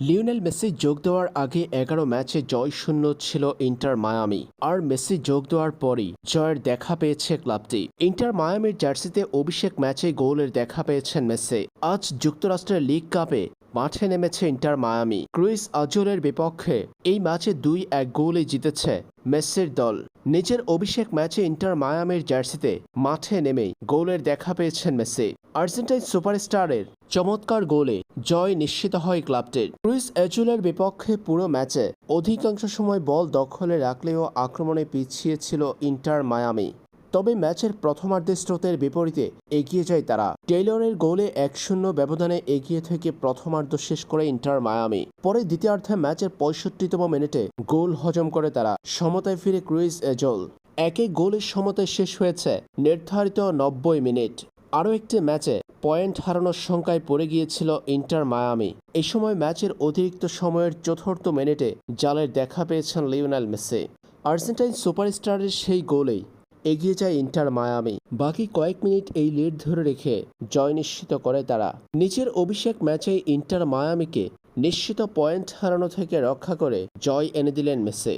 Lionel Messi যোগ দেওয়ার আগে এগারো ম্যাচে জয় শূন্য ছিল ইন্টার মায়ামি। আর মেসি যোগ দেওয়ার পরই জয়ের দেখা পেয়েছে ক্লাবটি। ইন্টার মায়ামির জার্সিতে অভিষেক ম্যাচে গোলের দেখা পেয়েছেন মেসি। আজ যুক্তরাষ্ট্রের লিগ কাপে মাঠে নেমেছে ইন্টার মায়ামি। ক্রুইস আজোরের বিপক্ষে এই ম্যাচে দুই এক গোলে জিতেছে মেসির দল। নিজের অভিষেক ম্যাচে ইন্টার মায়ামির জার্সিতে মাঠে নেমেই গোলের দেখা পেয়েছেন মেসি। আর্জেন্টাইন সুপারস্টারের চমৎকার গোলে জয় নিশ্চিত হয় ক্লাবটির। ক্রুইস এজুলের বিপক্ষে পুরো ম্যাচে অধিকাংশ সময় বল দখলে রাখলেও আক্রমণে পিছিয়ে ছিল ইন্টার মায়ামি। তবে ম্যাচের প্রথমার্ধে স্রোতের বিপরীতে এগিয়ে যায় তারা। টেইলরের গোলে এক শূন্য ব্যবধানে এগিয়ে থেকে প্রথমার্ধ শেষ করে ইন্টার মায়ামি। পরে দ্বিতীয়ার্ধে ম্যাচের পঁয়ষট্টিতম মিনিটে গোল হজম করে তারা সমতায় ফিরে ক্রুইজ এজল। একে গোলের সমতায় শেষ হয়েছে নির্ধারিত নব্বই মিনিট। আরও একটি ম্যাচে পয়েন্ট হারানোর সংখ্যায় পড়ে গিয়েছিল ইন্টার মায়ামি। এই সময় ম্যাচের অতিরিক্ত সময়ের চতুর্থ মিনিটে জালের দেখা পেয়েছেন লিওনেল মেসি। আর্জেন্টাইন সুপারস্টারের সেই গোলেই এগিয়ে যায় ইন্টার মায়ামি। বাকি কয়েক মিনিট এই লিড ধরে রেখে জয় নিশ্চিত করে তারা। নিজের অভিষেক ম্যাচে ইন্টার মায়ামিকে নিশ্চিত পয়েন্ট হারানো থেকে রক্ষা করে জয় এনে দিলেন মেসি।